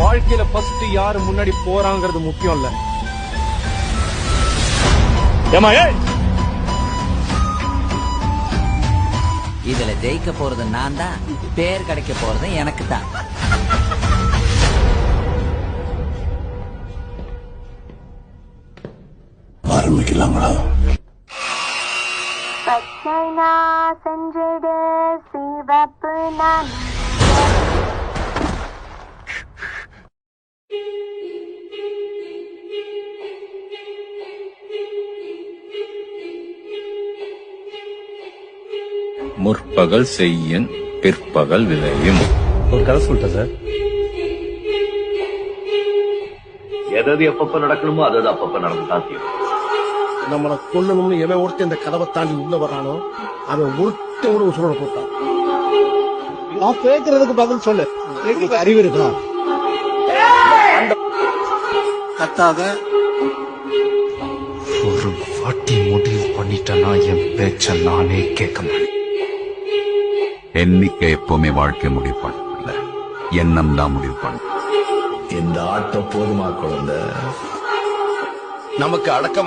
வாழ்க்கையில ஃபர்ஸ்ட் யாரு முன்னாடி போறாங்கிறது முக்கியம் இல்ல ஏமா ஏய்! இதுல ஜெயிக்க போறது நான் தான் பேர் கிடைக்க போறது எனக்கு தான் ஆரம்பிக்கலாங்களா பச்சை நான் செஞ்சிடு சிவப்பு நான். முற்பகல் செய்யின் பிற்பகல் விளையும். ஒரு கதை சொல்லிட்டேன் சார். எது எப்பப்ப நடக்கணுமோ அது அது அப்பப்ப நடந்துதான் தீரும் நம்மளை கொல்லணும்னு எவன் ஒருத்தன் இந்த கதவை தாண்டி உள்ள வரானோ அவன் ஒருத்தன் கூட உசுரோட போட்டான். நான் கேட்கறதுக்கு பதில் சொல்லு. அறிவு இருக்கா? கத்தாத. ஒரு வாட்டி முடிவு பண்ணிட்டேன்னா என் பேச்ச நானே கேட்க மாட்டேன். எண்ணிக்கை எப்பவுமே வாழ்க்கை முடிவு பண்ணல. எண்ணம் தான் முடிவு பண்ணும் இந்த ஆட்டம் போதுமா குழந்தை? நமக்கு அடக்கம்